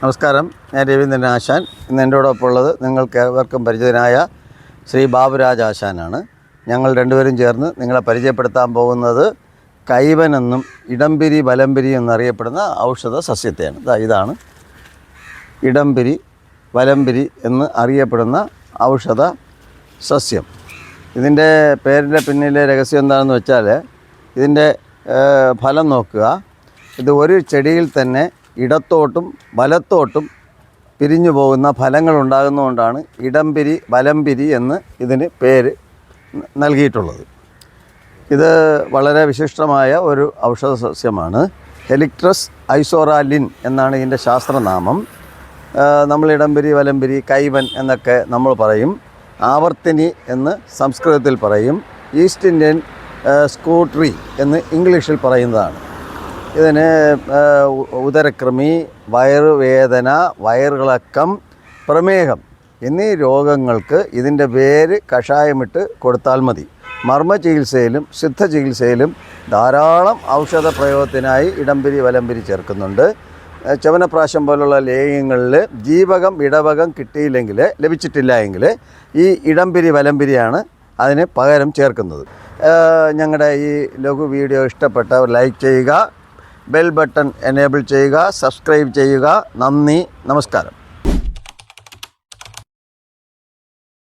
നമസ്കാരം. ഞാൻ രവീന്ദ്രൻ ആശാൻ. ഇന്ന് എന്റെ കൂടെ ഉള്ളത് നിങ്ങൾക്ക് ഏവർക്കും പരിചിതനായ ശ്രീ ബാബുരാജ് ആശാനാണ്. ഞങ്ങൾ രണ്ടുപേരും ചേർന്ന് നിങ്ങളെ പരിചയപ്പെടുത്താൻ പോകുന്നത് കൈവൻ എന്നും ഇടംപിരി വലംപിരി എന്നറിയപ്പെടുന്ന ഔഷധ സസ്യത്തെയാണ്. ഇതാ ഇതാണ്. ഇടംപിരി വലംപിരി എന്ന് അറിയപ്പെടുന്ന ഔഷധ സസ്യം. ഇതിന്റെ പേരിന്റെ പിന്നിലെ രഹസ്യം എന്താണെന്ന് വെച്ചാൽ ഇതിന്റെ ഫലം നോക്കുക. ഇത് ഒരു ചെടിയിൽ തന്നെ ഇടത്തോട്ടും വലത്തോട്ടും പിരിഞ്ഞു പോകുന്ന ഫലങ്ങൾ ഉണ്ടാകുന്നതുകൊണ്ടാണ് ഇടംപിരി വലംപിരി എന്ന് ഇതിന് പേര് നൽകിയിട്ടുള്ളത്. ഇത് വളരെ വിശിഷ്ടമായ ഒരു ഔഷധ സസ്യമാണ്. ഹെലിക്ട്രസ് ഐസോറാലിൻ എന്നാണ് ഇതിന്റെ ശാസ്ത്രനാമം. നമ്മൾ ഇടംപിരി വലംപിരി കൈവൻ എന്നൊക്കെ നമ്മൾ പറയും. ആവർത്തിനി എന്ന് സംസ്കൃതത്തിൽ പറയും. ഈസ്റ്റ് ഇന്ത്യൻ സ്കൂട്രി എന്ന് ഇംഗ്ലീഷിൽ പറയുന്നതാണ്. ഇതിന് ഉദരക്രമി വയറുവേദന വയറിളക്കം പ്രമേഹം എന്നീ രോഗങ്ങൾക്ക് ഇതിന്റെ വേര് കഷായമിട്ട് കൊടുത്താൽ മതി. മർമ്മ ചികിത്സയിലും സിദ്ധ ചികിത്സയിലും ധാരാളം ഔഷധ പ്രയോഗത്തിനായി ഇടംപിരി വലംപിരി ചേർക്കുന്നുണ്ട്. ചവനപ്രാശം പോലുള്ള ലേഹ്യങ്ങളിൽ ജീവകം ഇടവകം കിട്ടിയില്ലെങ്കിൽ ലഭിച്ചിട്ടില്ല എങ്കിൽ ഈ ഇടംപിരി വലംപിരിയാണ് അതിന് പകരം ചേർക്കുന്നത്. ഞങ്ങളുടെ ഈ ലഘു വീഡിയോ ഇഷ്ടപ്പെട്ടവർ ലൈക്ക് ചെയ്യുക ബെൽ ബട്ടൺ എനേബിൾ ചെയ്യുക സബ്സ്ക്രൈബ് ചെയ്യുക. നന്ദി നമസ്കാരം.